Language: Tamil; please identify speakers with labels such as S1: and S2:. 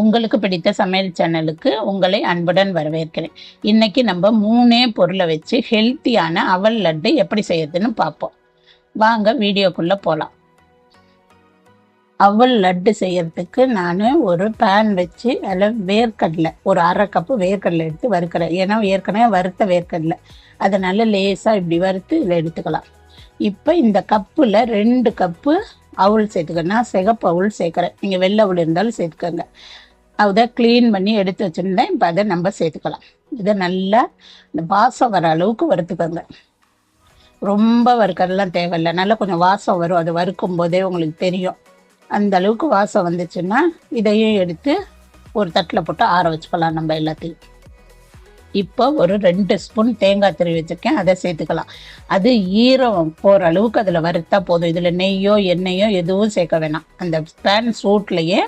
S1: உங்களுக்கு பிடித்த சமையல் சேனலுக்கு உங்களை அன்புடன் வரவேற்கிறேன். இன்னைக்கு நம்ம மூணே பொருளை வச்சு ஹெல்த்தியான அவல் லட்டு எப்படி செய்யறதுன்னு பார்ப்போம். வாங்க வீடியோக்குள்ளே போகலாம் அவல் லட்டு செய்யறதுக்கு நான் ஒரு பேன் வச்சு அதில் வேர்க்கடலை ஒரு அரை கப்பு வேர்க்கடலை எடுத்து வறுக்கிறேன். ஏன்னா ஏற்கனவே வறுத்த வேர்க்கடலை. அதனால லேசாக இப்படி வறுத்து இதில் எடுத்துக்கலாம். இப்போ இந்த கப்பில் ரெண்டு கப்பு அவுள் சேர்த்துக்கணும். நான் சிகப்பு அவுள் சேர்க்குறேன். நீங்கள் வெள்ளை அவுள் இருந்தாலும் சேர்த்துக்கோங்க. அதை க்ளீன் பண்ணி எடுத்து வச்சுருந்தேன் இப்போ அதை நம்ம சேர்த்துக்கலாம். இதை நல்லா இந்த வாசம் வர அளவுக்கு வறுத்துக்கோங்க. ரொம்ப வறுக்கிறதுலாம் தேவையில்லை. நல்லா கொஞ்சம் வாசம் வரும். அது வறுக்கும் போதே உங்களுக்கு தெரியும். அந்த அளவுக்கு வாசம் வந்துச்சுன்னா இதையும் எடுத்து ஒரு தட்டில் போட்டு ஆற வச்சுக்கலாம் நம்ம எல்லாத்தையும். இப்போ ஒரு ரெண்டு ஸ்பூன் தேங்காய் திருவி வச்சுருக்கேன். அதை சேர்த்துக்கலாம். அது ஈரம் போகிற அளவுக்கு அதில் வறுத்தா போதும். இதில் நெய்யோ எண்ணெயோ எதுவும் சேர்க்க வேணாம். அந்த பேன் சூட்லேயே